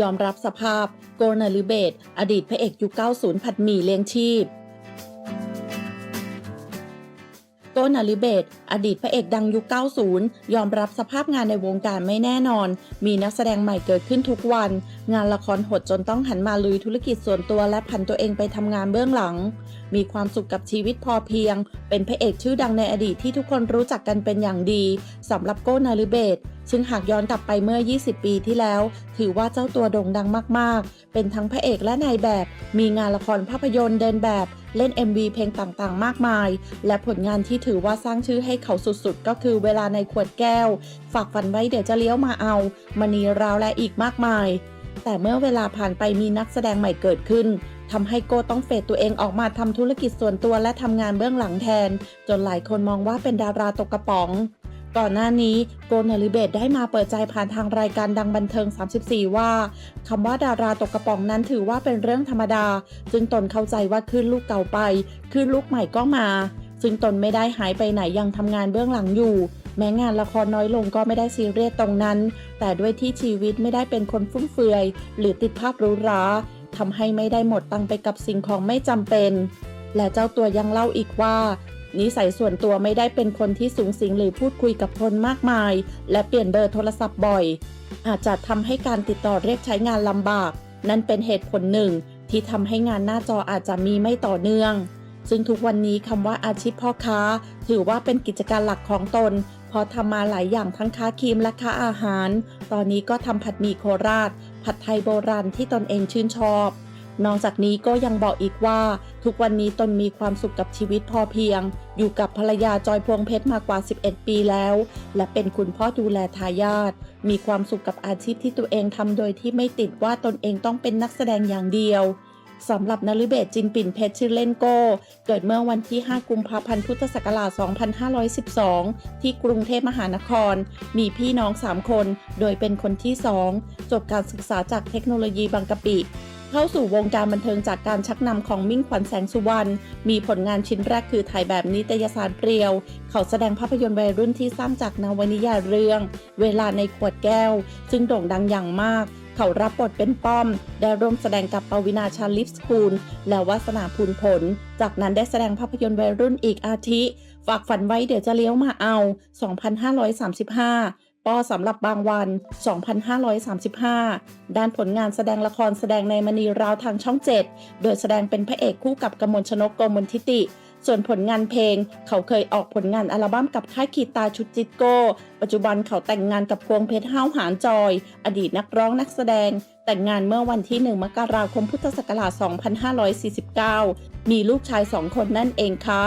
ยอมรับสภาพ โกนาลิเบต อดีตพระเอกยุค 90 ผัดหมี่เลี้ยงชีพ โกนาลิเบตอดีตพระเอกดังยุค 90 ยอมรับสภาพงานในวงการไม่แน่นอน มีนักแสดงใหม่เกิดขึ้นทุกวัน งานละครหดจนต้องหันมาลุยธุรกิจส่วนตัวและผันตัวเองไปทำงานเบื้องหลัง มีความสุขกับชีวิตพอเพียง เป็นพระเอกชื่อดังในอดีตที่ทุกคนรู้จักกันเป็นอย่างดีสำหรับโกนาลิเบต ซึ่งหากย้อนกลับไปเมื่อ 20 ปีที่แล้ว ถือว่าเจ้าตัวโด่งดังมาก ๆ เป็นทั้งพระเอกและนายแบบ มีงานละครภาพยนตร์เดินแบบ เล่น MV เพลงต่างๆ มากมาย และผลงานที่ถือว่าสร้างชื่อให้เขาสุด ๆ ก็คือเวลาในขวดแก้ว ฝากฝันไว้เดี๋ยวจะเลี้ยวมาเอา มณีราวและอีกมากมาย แต่เมื่อเวลาผ่านไปมีนักแสดงใหม่เกิดขึ้นทำให้โกต้องเฟดตัวเองออกมาทำธุรกิจส่วนตัวและทำงานเบื้องหลังแทน จนหลายคนมองว่าเป็นดาราตกกระป๋อง ก่อนหน้านี้โกนาลิเบตได้มาเปิดใจผ่านทางรายการดังบันเทิง 34 ว่าคำว่าดาราตกกระป๋องนั้นถือว่าเป็นเรื่องธรรมดาซึ่งตนเข้าใจว่าขึ้นลูกเก่าไปขึ้นลูกใหม่ก็มา ซึ่งตนไม่ได้หายไปไหนยังทำงานเบื้องหลังอยู่แม้งานละครน้อยลงก็ไม่ได้ซีเรียสตรงนั้น แต่ด้วยที่ชีวิตไม่ได้เป็นคนฟุ่มเฟือย หรือติดภาพหรูหราทำให้ไม่ได้หมดตังไปกับสิ่งของไม่จำเป็น และเจ้าตัวยังเล่าอีกว่า นิสัยส่วนตัวไม่ได้เป็นคนที่สูงสิงหรือพูดคุยกับคนมากมาย และเปลี่ยนเบอร์โทรศัพท์บ่อย อาจจะทำให้การติดต่อเรียกใช้งานลำบาก นั่นเป็นเหตุผลหนึ่ง ที่ทำให้งานหน้าจออาจจะมีไม่ต่อเนื่อง ซึ่งทุกวันนี้คำว่าอาชีพพ่อค้า ถือว่าเป็นกิจการหลักของตนพราะทำมาหลายอย่างทั้งค้าครีมและค้าอาหาร ตอนนี้ก็ทำผัดหมี่โคราช ผัดไทยโบราณที่ตนเองชื่นชอบ นอกจากนี้ก็ยังบอกอีกว่า ทุกวันนี้ตนมีความสุขกับชีวิตพอเพียง อยู่กับภรรยาจอยพวงเพชรมากว่า 11 ปีแล้ว และเป็นคุณพ่อดูแลทายาทมีความสุขกับอาชีพที่ตัวเองทำโดยที่ไม่ติดว่าตนเองต้องเป็นนักแสดงอย่างเดียวสำหรับนฤเบศจินปิ่นเพชรชื่อเล่นโก้ เกิดเมื่อวันที่ 5 กุมภาพันธ์ พุทธศักราช 2512 ที่กรุงเทพมหานคร มีพี่น้อง 3 คน โดยเป็นคนที่ 2 จบการศึกษาจากเทคโนโลยีบางกะปิ เข้าสู่วงการบันเทิงจากการชักนำของมิ่งขวัญแสงสุวรรณ มีผลงานชิ้นแรกคือถ่ายแบบนิตยสารเปรียว เขาแสดงภาพยนตร์วัยรุ่นที่สร้างจากนวนิยายเรื่อง เวลาในขวดแก้ว ซึ่งโด่งดังอย่างมากเขารับบทเป็นป้อม ได้ร่วมแสดงกับปวินาชาลิฟสคูล และวัสนาพูนผล จากนั้นได้แสดงภาพยนตร์วัยรุ่นอีกอาทิ ฝากฝันไว้เดี๋ยวจะเลี้ยวมาเอา 2535 ปอสำหรับบางวัน 2535 ด้านผลงานแสดงละครแสดงในมณีราวทางช่อง 7 โดยแสดงเป็นพระเอกคู่กับกมลชนกโกมลทิติ ส่วนผลงานเพลง เขาเคยออกผลงานอัลบั้มกับค่ายขีตาชุดจิตโก้ ปัจจุบันเขาแต่งงานกับพวงเพชรห้าวหานจอย อดีตนักร้องนักแสดง แต่งงานเมื่อวันที่ 1 มกราคมพุทธศักราช 2549 มีลูกชายสองคนนั่นเองค่ะ